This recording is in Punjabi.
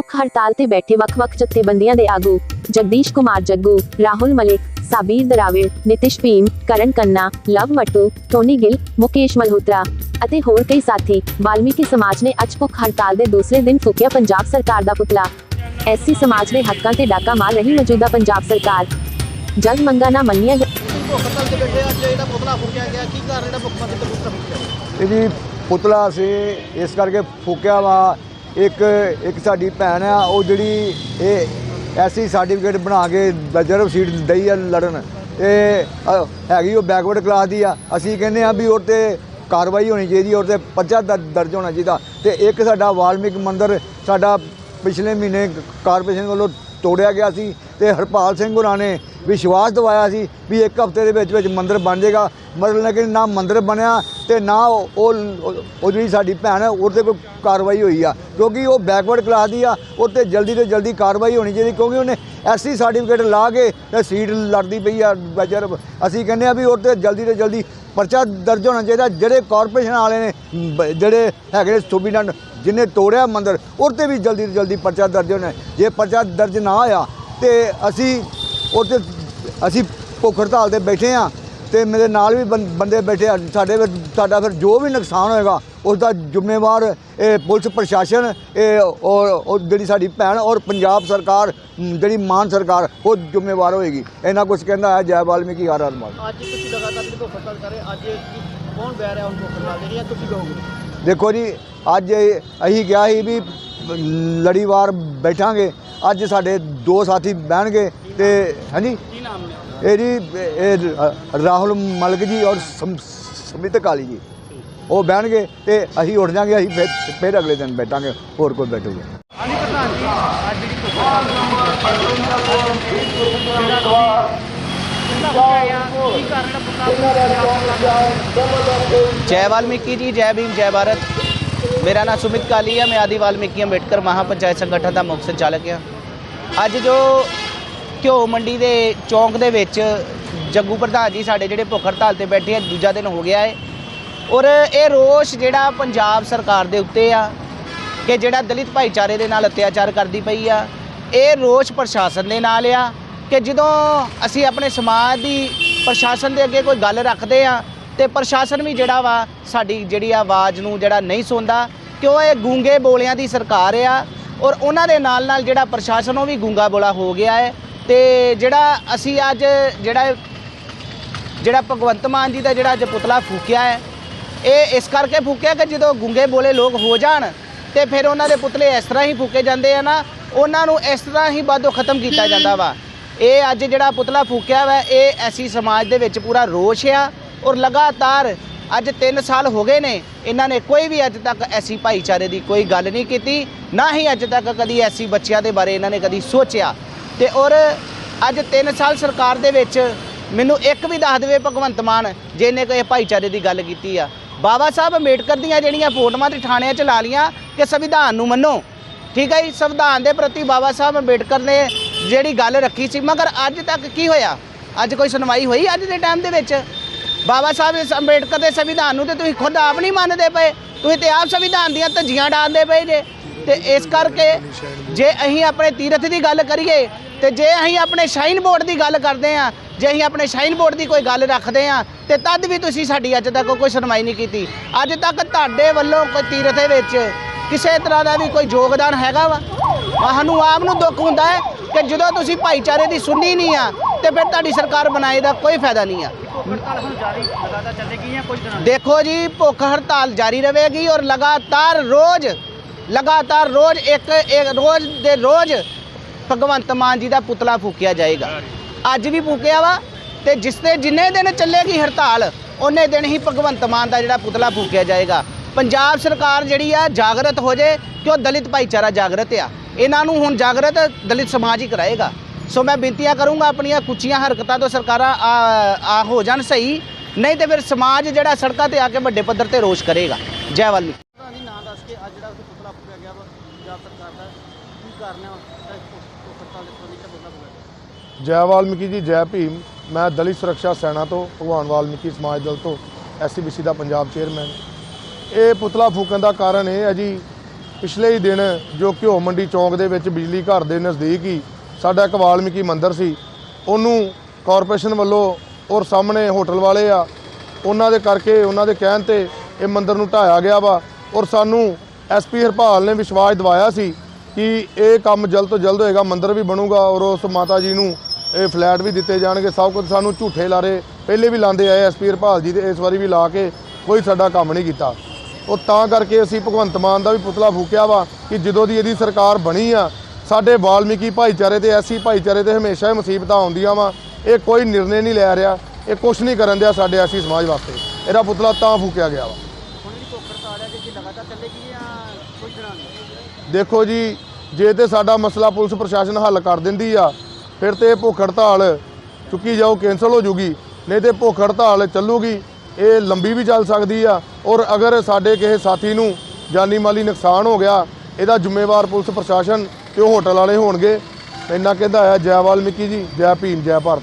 ਭੁੱਖ ਹੜਤਾਲ ਤੇ ਬੈਠੇ ਵੱਖ-ਵੱਖ ਜਥੇਬੰਦੀਆਂ ਦੇ ਆਗੂ ਜਗਦੀਸ਼ ਕੁਮਾਰ ਜੱਗੂ, ਰਾਹੁਲ ਮਲਿਕ, ਸਾਬੀਰ ਦਰਾਵਿੜ ਨਿਤਿਸ਼ ਭੀਮ, ਕਰਨ ਕੰਨਾ, ਲਵ ਮੱਟੂ, ਟੋਨੀ ਗਿੱਲ, ਮੁਕੇਸ਼ ਮਲਹੋਤਰਾ ਅਤੇ ਹੋਰ ਕਈ ਸਾਥੀ ਵਾਲਮੀਕੀ ਸਮਾਜ ਨੇ ਅੱਜ ਭੁੱਖ ਹੜਤਾਲ ਦੇ ਦੂਸਰੇ ਦਿਨ ਫੂਕਿਆ ਪੰਜਾਬ ਸਰਕਾਰ ਦਾ ਪੁਤਲਾ। ਐਸਸੀ ਸਮਾਜ ਦੇ ਹੱਕਾਂ ਤੇ ਡਾਕਾ ਮਾਰ ਰਹੀ ਮੌਜੂਦਾ ਪੰਜਾਬ ਸਰਕਾਰ। ਜਲ ਮੰਗਾਂ ਨਾ ਮੰਨੀਆਂ ਗਈਆਂ ਭੁੱਖ ਪੁਤਲਾ ਸੀ ਇਸ ਕਰਕੇ ਫੂਕਿਆ ਵਾ ਇੱਕ ਇੱਕ ਸਾਡੀ ਭੈਣ ਆ, ਉਹ ਜਿਹੜੀ ਇਹ ਐਸੀ ਸਰਟੀਫਿਕੇਟ ਬਣਾ ਕੇ ਰਿਜ਼ਰਵ ਸੀਟ ਦਈ ਆ ਲੜਨ। ਇਹ ਹੈਗੀ ਉਹ ਬੈਕਵਰਡ ਕਲਾਸ ਦੀ ਆ। ਅਸੀਂ ਕਹਿੰਦੇ ਆ ਵੀ ਉਹ ਤੇ ਕਾਰਵਾਈ ਹੋਣੀ ਚਾਹੀਦੀ ਔਰ ਤੇ ਪਰਚਾ ਦਰ- ਦਰਜ ਹੋਣਾ ਚਾਹੀਦਾ। ਤੇ ਇੱਕ ਸਾਡਾ ਵਾਲਮੀਕ ਮੰਦਿਰ, ਸਾਡਾ ਪਿਛਲੇ ਮਹੀਨੇ ਕਾਰਪੋਰੇਸ਼ਨ ਵੱਲੋਂ ਤੋੜਿਆ ਗਿਆ ਸੀ ਤੇ ਹਰਪਾਲ ਸਿੰਘ ਹੋਰਾਂ ਨੇ ਵਿਸ਼ਵਾਸ ਦਿਵਾਇਆ ਸੀ ਵੀ ਇੱਕ ਹਫ਼ਤੇ ਦੇ ਵਿੱਚ ਵਿੱਚ ਮੰਦਿਰ ਬਣ ਜਾਏਗਾ। ਮਤਲਬ ਲੇਕਿਨ ਨਾ ਮੰਦਿਰ ਬਣਿਆ ਤੇ ਨਾ ਉਹ ਉਹ ਜਿਹੜੀ ਸਾਡੀ ਭੈਣ ਹੈ ਉਹ ਤੇ ਕੋਈ ਕਾਰਵਾਈ ਹੋਈ ਆ। ਕਿਉਂਕਿ ਉਹ ਬੈਕਵਰਡ ਕਲਾਸ ਦੀ ਆ, ਉਹ ਤੇ ਜਲਦੀ ਤੋਂ ਜਲਦੀ ਕਾਰਵਾਈ ਹੋਣੀ ਚਾਹੀਦੀ, ਕਿਉਂਕਿ ਉਹਨੇ ਐਸਸੀ ਸਰਟੀਫਿਕੇਟ ਲਾ ਕੇ ਤੇ ਸੀਟ ਲੜਦੀ ਪਈ ਆ ਬਜਰ ਅਸੀਂ ਕਹਿੰਦੇ ਆ ਵੀ ਉਹ ਤੇ ਜਲਦੀ ਤੋਂ ਜਲਦੀ ਪਰਚਾ ਦਰਜ ਹੋਣਾ ਚਾਹੀਦਾ, ਜਿਹੜੇ ਕਾਰਪੋਰੇਸ਼ਨ ਵਾਲੇ ਨੇ, ਬ- ਜਿਹੜੇ ਹੈਗੇ ਨੇ ਜਿਹਨੇ ਤੋੜਿਆ ਮੰਦਿਰ ਉਹ ਤੇ ਵੀ ਜਲਦੀ ਤੋਂ ਜਲਦੀ ਪਰਚਾ ਦਰਜ ਹੋਣਾ। ਜੇ ਪਰਚਾ ਦਰਜ ਨਾ ਹੋਇਆ ਤੇ ਅਸੀਂ ਉਹ ਤੇ ਅਸੀਂ ਭੁੱਖ ਹੜਤਾਲ ਤੇ ਬੈਠੇ ਆ ਤੇ ਮੇਰੇ ਨਾਲ ਵੀ ਬੰਦੇ ਬੈਠੇ ਆ। ਸਾਡੇ ਫਿਰ ਸਾਡਾ ਫਿਰ ਜੋ ਵੀ ਨੁਕਸਾਨ ਹੋਏਗਾ ਉਸ ਦਾ ਜ਼ਿੰਮੇਵਾਰ ਇਹ ਪੁਲਿਸ ਪ੍ਰਸ਼ਾਸਨ ਇਹ ਔਰ ਜਿਹੜੀ ਸਾਡੀ ਭੈਣ ਔਰ ਪੰਜਾਬ ਸਰਕਾਰ ਜਿਹੜੀ ਮਾਨ ਸਰਕਾਰ ਉਹ ਜ਼ਿੰਮੇਵਾਰ ਹੋਏਗੀ। ਇਹਨਾਂ ਕੁਝ ਕਹਿੰਦਾ ਹੈ ਜੈ ਵਾਲਮੀਕੀ ਹਰ ਹਰ ਮਾਲ ਅੱਜ ਤੁਸੀਂ ਲਗਾਤਾਰ ਜਿਹੜੀ ਭੁੱਖ ਹੜਤਾਲ ਕਰ ਰਹੇ ਅੱਜ ਕੀ ਕੌਣ ਬਹਿ ਰਿਹਾ ਹੁਣ ਭੁੱਖ ਹੜਤਾਲ ਤੇ? ਜਾਂ ਤੁਸੀਂ ਕਹੋਗੇ? ਦੇਖੋ ਜੀ ਅੱਜ ਅਸੀਂ ਕਿਹਾ ਸੀ ਵੀ ਲੜੀਵਾਰ ਬੈਠਾਂਗੇ। ਅੱਜ ਸਾਡੇ ਦੋ ਸਾਥੀ ਬਹਿਣਗੇ ਤੇ ਹਾਂਜੀ? ਕੀ ਨਾਮ ਨੇ ਇਹ ਰਾਹੁਲ ਮਲਕ ਜੀ ਔਰ ਸਮਿਤ ਕਾਲੀ ਜੀ। ਉਹ ਬਹਿਣਗੇ ਤੇ ਅਸੀਂ ਉੱਠ ਜਾਾਂਗੇ ਅਸੀਂ ਫਿਰ ਅਗਲੇ ਦਿਨ ਬੈਠਾਂਗੇ ਹੋਰ ਕੋਈ ਬੈਠੂਗਾ। ਹਾਂਜੀ ਪ੍ਰਧਾਨ ਜੈ ਵਾਲਮੀਕੀ ਜੀ ਜੈ ਭੀਮ ਜੈ ਭਾਰਤ। ਮੇਰਾ ਨਾਮ ਸੁਮਿਤ ਕਾਲੀ ਹੈ, ਮੈਂ ਆਦੀ ਵਾਲਮੀਕੀ ਅੰਬੇਡਕਰ ਮਹਾਪੰਚਾਇਤ ਸੰਗਠਨ ਦਾ ਮੁਖ ਸੰਚਾਲਕ ਹਾਂ। ਅੱਜ ਜੋ ਘਿਓ ਮੰਡੀ ਦੇ ਚੌਂਕ ਦੇ ਵਿੱਚ ਜੱਗੂ ਪ੍ਰਧਾਨ ਜੀ ਸਾਡੇ ਜਿਹੜੇ ਭੁੱਖ ਹੜਤਾਲ ਤੇ ਬੈਠੇ ਆ, ਦੂਜਾ ਦਿਨ ਹੋ ਗਿਆ ਹੈ ਔਰ ਇਹ ਰੋਸ਼ ਜਿਹੜਾ ਪੰਜਾਬ ਸਰਕਾਰ ਦੇ ਉੱਤੇ ਆ ਕਿ ਜਿਹੜਾ ਦਲਿਤ ਭਾਈਚਾਰੇ ਦੇ ਨਾਲ ਅਤਿਆਚਾਰ ਕਰਦੀ ਪਈ ਆ, ਇਹ ਰੋਸ਼ ਪ੍ਰਸ਼ਾਸਨ ਦੇ ਨਾਲ ਆ ਕਿ ਜਦੋਂ ਅਸੀਂ ਆਪਣੇ ਸਮਾਜ ਦੀ ਪ੍ਰਸ਼ਾਸਨ ਦੇ ਅੱਗੇ ਕੋਈ ਗੱਲ ਰੱਖਦੇ ਆ ਤੇ ਪ੍ਰਸ਼ਾਸਨ ਵੀ ਜਿਹੜਾ ਵਾ ਸਾਡੀ ਜਿਹੜੀ ਆਵਾਜ਼ ਨੂੰ ਜਿਹੜਾ ਨਹੀਂ ਸੁਣਦਾ ਕਿਉਂ ਇਹ ਗੂੰਗੇ ਬੋਲਿਆਂ ਦੀ ਸਰਕਾਰ ਆ ਔਰ ਉਹਨਾਂ ਦੇ ਨਾਲ ਨਾਲ ਜਿਹੜਾ ਪ੍ਰਸ਼ਾਸਨ ਉਹ ਵੀ ਗੂੰਗਾ ਬੋਲਾ ਹੋ ਗਿਆ ਹੈ। ਤੇ ਜਿਹੜਾ ਅਸੀਂ ਅੱਜ ਜਿਹੜਾ ਜਿਹੜਾ ਭਗਵੰਤ ਮਾਨ ਜੀ ਦਾ ਜਿਹੜਾ ਅੱਜ ਪੁਤਲਾ ਫੂਕਿਆ ਹੈ ਇਹ ਇਸ ਕਰਕੇ ਫੂਕਿਆ ਕਿ ਜਦੋਂ ਗੁੰਗੇ ਬੋਲੇ ਲੋਕ ਹੋ ਜਾਣ ਤੇ ਫਿਰ ਉਹਨਾਂ ਦੇ ਪੁਤਲੇ ਇਸ ਤਰ੍ਹਾਂ ਹੀ ਫੂਕੇ ਜਾਂਦੇ ਆ ਨਾ ਉਹਨਾਂ ਨੂੰ ਇਸ ਤਰ੍ਹਾਂ ਹੀ ਬਾਦੋਂ ਖਤਮ ਕੀਤਾ ਜਾਂਦਾ ਵਾ। ਇਹ ਅੱਜ ਜਿਹੜਾ ਪੁਤਲਾ ਫੂਕਿਆ ਵਾ ਇਹ ਐਸੀ ਸਮਾਜ ਦੇ ਵਿੱਚ ਪੂਰਾ ਰੋਸ਼ ਆ ਔਰ ਲਗਾਤਾਰ ਅੱਜ 3 ਸਾਲ ਹੋ ਗਏ ਨੇ, ਇਹਨਾਂ ਨੇ ਕੋਈ ਵੀ ਅੱਜ ਤੱਕ ਐਸੀ ਭਾਈਚਾਰੇ ਦੀ ਕੋਈ ਗੱਲ ਨਹੀਂ ਕੀਤੀ, ਨਾ ਹੀ ਅੱਜ ਤੱਕ ਕਦੀ ਐਸੀ ਬੱਚਿਆਂ ਦੇ ਬਾਰੇ ਇਹਨਾਂ ਨੇ ਕਦੀ ਸੋਚਿਆ। ਤੇ ਔਰ ਅੱਜ 3 ਸਾਲ ਸਰਕਾਰ ਦੇ ਵਿੱਚ ਮੈਨੂੰ ਇੱਕ ਵੀ ਦੱਸ ਦੇਵੇ ਭਗਵੰਤ ਮਾਨ, ਜਿਹਨੇ ਕੋਈ ਭਾਈਚਾਰੇ ਦੀ ਗੱਲ ਕੀਤੀ ਆ। ਬਾਬਾ ਸਾਹਿਬ ਅੰਬੇਡਕਰ ਦੀਆਂ ਜਿਹੜੀਆਂ ਫੋਟੋਆਂ ਤੇ ਥਾਣਿਆਂ 'ਚ ਲਾ ਲੀਆਂ ਕਿ ਸੰਵਿਧਾਨ ਨੂੰ ਮੰਨੋ। ਠੀਕ ਹੈ ਜੀ? ਸੰਵਿਧਾਨ ਦੇ ਪ੍ਰਤੀ ਬਾਬਾ ਸਾਹਿਬ ਅੰਬੇਡਕਰ ਨੇ ਜਿਹੜੀ ਗੱਲ ਰੱਖੀ ਸੀ, ਮਗਰ ਅੱਜ ਤੱਕ ਕੀ ਹੋਇਆ? ਅੱਜ ਕੋਈ ਸੁਣਵਾਈ ਹੋਈ ਅੱਜ ਦੇ ਟਾਈਮ ਦੇ ਵਿੱਚ? ਬਾਬਾ ਸਾਹਿਬ ਇਸ ਅੰਬੇਡਕਰ ਦੇ ਸੰਵਿਧਾਨ ਨੂੰ ਤੇ ਤੁਸੀਂ ਖੁਦ ਆਪ ਨਹੀਂ ਮੰਨਦੇ ਪਏ। ਤੁਸੀਂ ਤੇ ਆਪ ਸੰਵਿਧਾਨ ਦੀਆਂ ਧੱਜੀਆਂ ਡਾਲਦੇ ਪਏ ਜੇ। ਤੇ ਇਸ ਕਰਕੇ ਜੇ ਅਸੀਂ ਆਪਣੇ ਤੀਰਥ ਦੀ ਗੱਲ ਕਰੀਏ, ਤੇ ਜੇ ਅਸੀਂ ਆਪਣੇ ਸ਼ਾਈਨ ਬੋਰਡ ਦੀ ਗੱਲ ਕਰਦੇ ਆ ਜੇ ਅਸੀਂ ਆਪਣੇ ਸ਼ਾਈਨ ਬੋਰਡ ਦੀ ਕੋਈ ਗੱਲ ਰੱਖਦੇ ਆ ਤੇ ਤਦ ਵੀ ਤੁਸੀਂ ਸਾਡੀ ਅੱਜ ਤੱਕ ਕੋਈ ਸੁਣਵਾਈ ਨਹੀਂ ਕੀਤੀ। ਅੱਜ ਤੱਕ ਤੁਹਾਡੇ ਵੱਲੋਂ ਕੋਈ ਤੀਰਥ ਦੇ ਵਿੱਚ ਕਿਸੇ ਤਰ੍ਹਾਂ ਦਾ ਵੀ ਕੋਈ ਯੋਗਦਾਨ ਹੈਗਾ ਵਾ? ਸਾਨੂੰ ਆਪ ਨੂੰ ਦੁੱਖ ਹੁੰਦਾ ਹੈ ਕਿ ਜਦੋਂ ਤੁਸੀਂ ਭਾਈਚਾਰੇ ਦੀ ਸੁਣਨੀ ਨਹੀਂ ਆ ਤੇ ਫਿਰ ਤੁਹਾਡੀ ਸਰਕਾਰ ਬਣਾਏ ਦਾ ਕੋਈ ਫਾਇਦਾ ਨਹੀਂ ਆ। ਦੇਖੋ ਜੀ, ਭੁੱਖ ਹੜਤਾਲ ਜਾਰੀ ਰਹੇਗੀ ਔਰ ਲਗਾਤਾਰ ਰੋਜ਼ ਲਗਾਤਾਰ ਰੋਜ਼ ਇੱਕ ਇੱਕ ਰੋਜ਼ ਦੇ ਰੋਜ਼ ਭਗਵੰਤ ਮਾਨ ਜੀ ਦਾ ਪੁਤਲਾ ਫੂਕਿਆ ਜਾਏਗਾ। ਅੱਜ ਵੀ ਫੂਕਿਆ ਵਾ ਤੇ ਜਿਸ ਤੇ ਜਿੰਨੇ ਦਿਨ ਚੱਲੇਗੀ ਹੜਤਾਲ, ਉਹਨੇ ਦਿਨ ਹੀ ਭਗਵੰਤ ਮਾਨ ਦਾ ਜਿਹੜਾ ਪੁਤਲਾ ਫੂਕਿਆ ਜਾਏਗਾ। ਪੰਜਾਬ ਸਰਕਾਰ ਜਿਹੜੀ ਆ, ਜਾਗਰਤ ਹੋ ਜੇ ਕਿ ਉਹ ਦਲਿਤ ਭਾਈਚਾਰਾ ਜਾਗਰਤ ਆ। ਇਹਨਾਂ ਨੂੰ ਹੁਣ ਜਾਗਰਤ ਦਲਿਤ ਸਮਾਜ ਹੀ ਕਰਾਏਗਾ। ਸੋ ਮੈਂ ਬੇਨਤੀਆਂ ਕਰੂੰਗਾ ਆਪਣੀਆਂ ਕੁੱਚੀਆਂ ਹਰਕਤਾਂ ਤੋਂ ਸਰਕਾਰਾਂ ਆ ਆ ਹੋ ਜਾਣ ਸਹੀ। ਨਹੀਂ ਤੇ ਫਿਰ ਸਮਾਜ ਜਿਹੜਾ ਸੜਕਾਂ ਤੇ ਆ ਕੇ ਵੱਡੇ ਪੱਧਰ ਤੇ ਰੋਸ਼ ਕਰੇਗਾ। ਜੈ ਵਾਲਮੀਕੀ ਪ੍ਰਧਾਨ ਜੀ ਨਾਂ ਦੱਸ ਕੇ ਅੱਜ ਜਿਹੜਾ ਉੱਥੇ ਪੁਤਲਾ ਫੂਕਿਆ ਗਿਆ ਵਾ ਪੰਜਾਬ ਸਰਕਾਰ ਦਾ ਕੀ ਕਾਰਨ ਹੈ ਜਿਹੜਾ ਇਸ ਭੁੱਖ ਹੜਤਾਲ ਦੇ ਸੰਬੰਧੀ ਜਿਹੜਾ ਪੁਤਲਾ ਫੂਕਿਆ ਗਿਆ ਜੈ ਵਾਲਮੀਕੀ ਜੀ ਜੈ ਭੀਮ। ਮੈਂ ਦਲਿਤ ਸੁਰੱਖਿਆ ਸੈਨਾ ਤੋਂ ਭਗਵਾਨ ਵਾਲਮੀਕੀ ਸਮਾਜ ਦਲ ਤੋਂ ਐਸਸੀਬੀਸੀ ਦਾ ਪੰਜਾਬ ਚੇਅਰਮੈਨ। ਇਹ ਪੁਤਲਾ ਫੂਕਣ ਦਾ ਕਾਰਨ ਇਹ ਹੈ ਜੀ ਪਿਛਲੇ ਹੀ ਦਿਨ ਜੋ ਘਿਓ ਮੰਡੀ ਚੌਂਕ ਦੇ ਵਿੱਚ ਬਿਜਲੀ ਘਰ ਦੇ ਨਜ਼ਦੀਕ ਹੀ ਸਾਡਾ ਇੱਕ ਵਾਲਮੀਕੀ ਮੰਦਿਰ ਸੀ, ਉਹਨੂੰ ਕਾਰਪੋਰੇਸ਼ਨ ਵੱਲੋਂ ਔਰ ਸਾਹਮਣੇ ਹੋਟਲ ਵਾਲੇ ਆ, ਉਹਨਾਂ ਦੇ ਕਰਕੇ, ਉਹਨਾਂ ਦੇ ਕਹਿਣ ਤੇ ਇਹ ਮੰਦਿਰ ਨੂੰ ਢਾਇਆ ਗਿਆ ਵਾ ਔਰ ਸਾਨੂੰ ਐਸਪੀ ਹਰਪਾਲ ਨੇ ਵਿਸ਼ਵਾਸ ਦਿਵਾਇਆ ਸੀ ਕਿ ਇਹ ਕੰਮ ਜਲਦ ਤੋਂ ਜਲਦ ਹੋਏਗਾ, ਮੰਦਿਰ ਵੀ ਬਣੂਗਾ ਔਰ ਉਸ ਮਾਤਾ ਜੀ ਨੂੰ ਇਹ ਫਲੈਟ ਵੀ ਦਿੱਤੇ ਜਾਣਗੇ, ਸਭ ਕੁਝ ਸਾਨੂੰ ਝੂਠੇ ਲਾਰੇ ਪਹਿਲੇ ਵੀ ਲਾਉਂਦੇ ਆਏ ਐਸਪੀ ਹਰਪਾਲ ਜੀ ਤੇ ਇਸ ਵਾਰੀ ਵੀ ਲਾ ਕੇ ਕੋਈ ਸਾਡਾ ਕੰਮ ਨਹੀਂ ਕੀਤਾ। ਉਹ ਤਾਂ ਕਰਕੇ ਅਸੀਂ ਭਗਵੰਤ ਮਾਨ ਦਾ ਵੀ ਪੁਤਲਾ ਫੂਕਿਆ ਵਾ ਕਿ ਜਦੋਂ ਦੀ ਇਹਦੀ ਸਰਕਾਰ ਬਣੀ ਆ ਸਾਡੇ ਵਾਲਮੀਕੀ ਭਾਈਚਾਰੇ ਤੇ ਐਸੀ ਭਾਈਚਾਰੇ ਤੇ ਹਮੇਸ਼ਾ ਹੀ ਮੁਸੀਬਤਾਂ ਆਉਂਦੀਆਂ ਵਾ। ਇਹ ਕੋਈ ਨਿਰਣੇ ਨਹੀਂ ਲੈ ਰਿਹਾ ਇਹ ਕੁਝ ਨਹੀਂ ਕਰਨ ਦਿਆ ਸਾਡੇ ਐਸੀ ਸਮਾਜ ਵਾਸਤੇ। ਇਹਦਾ ਪੁਤਲਾ ਤਾਂ ਫੂਕਿਆ ਗਿਆ ਵਾ। ਦੇਖੋ ਜੀ ਜੇ ਤੇ ਸਾਡਾ ਮਸਲਾ ਪੁਲਿਸ ਪ੍ਰਸ਼ਾਸਨ ਹੱਲ ਕਰ ਦਿੰਦੀ ਆ ਫਿਰ ਤੇ ਇਹ ਭੁੱਖ ਹੜਤਾਲ ਚੁੱਕੀ ਜਾਓ ਕੈਂਸਲ ਹੋ ਜੂਗੀ। ਨਹੀਂ ਤੇ ਭੁੱਖ ਹੜਤਾਲ ਚੱਲੂਗੀ ਇਹ ਲੰਬੀ ਵੀ ਚੱਲ ਸਕਦੀ ਆ। ਔਰ ਅਗਰ ਸਾਡੇ ਕਿਸੇ ਸਾਥੀ ਨੂੰ ਜਾਨੀ ਮਾਲੀ ਨੁਕਸਾਨ ਹੋ ਗਿਆ ਇਹਦਾ ਜ਼ਿੰਮੇਵਾਰ ਪੁਲਿਸ ਪ੍ਰਸ਼ਾਸਨ ਕਿ ਉਹ ਹੋਟਲ ਵਾਲੇ ਹੋਣਗੇ। ਇੰਨਾ ਕਹਿੰਦਾ ਆ ਜੈ ਵਾਲਮੀਕੀ ਜੀ, ਜੈ ਭੀਮ, ਜੈ ਭਾਰਤ।